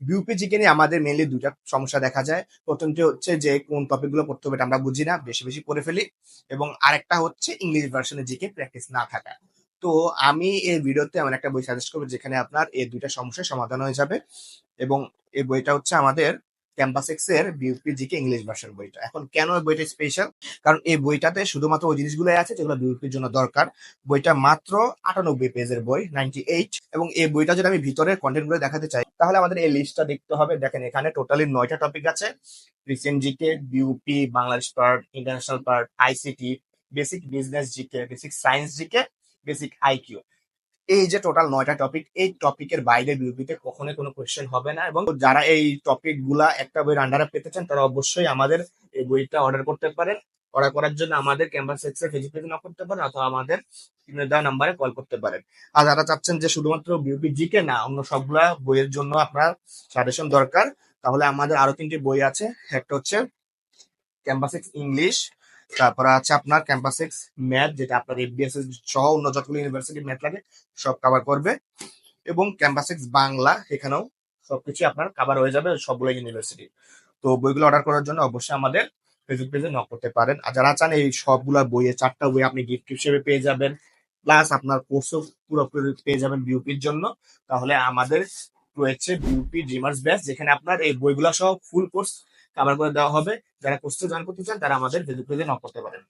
BUP GK নিয়ে আমাদের mainly দুইটা সমস্যা দেখা যায়। প্রথমটি হচ্ছে যে, কোন টপিকগুলো পড়তে হবে আমরা বুঝি না, বেশি বেশি পড়ে ফেলি। এবং আরেকটা হচ্ছে ইংলিশ ভার্সনে জিকে প্র্যাকটিস না থাকা। তো আমি এই ভিডিওতে এমন একটা বই সাজেস্ট করব যেখানে আপনার এই দুইটা সমস্যার সমাধান হয়ে যাবে। এবং এই বইটা হচ্ছে আমাদের ক্যাম্পাস এক্সের বিউপি জিকে ইংলিশ ভার্সন বইটা। এখন কেন এই বইটা স্পেশাল কারণ এই বইটাতে শুধুমাত্র ওই জিনিসগুলো আছে যেগুলো বিউপির জন্য দরকার। বইটা মাত্র আটানব্বই পেজের বই নাইনটি এইট এবং এই বইটা যদি আমি ভিতরের কন্টেন্টগুলো দেখাতে চাই তাহলে আমাদের এই লিস্টটা দেখতে হবে। দেখেন, এখানে টোটালি নয়টা টপিক আছে। Recent GK BUP Bangladesh part international part ICT basic business GK basic science GK basic IQ এই যে টোটাল নয়টা টপিক এই টপিকের বাইরে বিউপিতে কখনোই কোনো কোয়েশ্চেন হবে না। এবং যারা এই টপিকগুলা একটা বইয়ের আন্ডারে পেতে চান, তারা অবশ্যই আমাদের এই বইটা অর্ডার করতে পারেন। অর্ডার করার জন্য আমাদের ক্যাম্পাস এক্সে ফেসবুক পেজে নক করতে পারেন, অথবা আমাদের স্ক্রিনে দেওয়া নাম্বারে কল করতে পারেন। আর যারা চাচ্ছেন যে শুধুমাত্র বিউপি জিকে না, অন্য সবগুলা বইয়ের জন্য আপনার সাজেশন দরকার, তাহলে আমাদের আরও তিনটি বই আছে। একটা হচ্ছে ক্যাম্পাস এক্স ইংলিশ তারপরে আছে আপনার ক্যাম্পাস এক্স ম্যাথ যেটা আপনার এফবিএস সহ অন্য যতগুলো ইউনিভার্সিটি ম্যাথ লাগে, সব কভার করবে। এবং ক্যাম্পাস এক্স বাংলা এখানেও সবকিছু আপনার কভার হয়ে যাবে সবগুলো ইউনিভার্সিটি তো বইগুলো অর্ডার করার জন্য অবশ্যই আমাদের ফেসবুক পেজে নক করতে পারেন। আর যারা চান এই সবগুলা বইয়ে চারটা বই আপনি গিফট হিসেবে পেয়ে যাবেন প্লাস আপনার কোর্সও পুরোপুরি পেয়ে যাবেন বিউপির জন্য। তাহলে আমাদের রয়েছে বিউপি ড্রিমার্স ব্যাচ যেখানে আপনার এই বইগুলো সহ ফুল কোর্স কভার করে দেওয়া হবে। যারা কোর্সে জয়েন করতে চান, তারা আমাদের ফেসবুক পেজে নক করতে পারেন।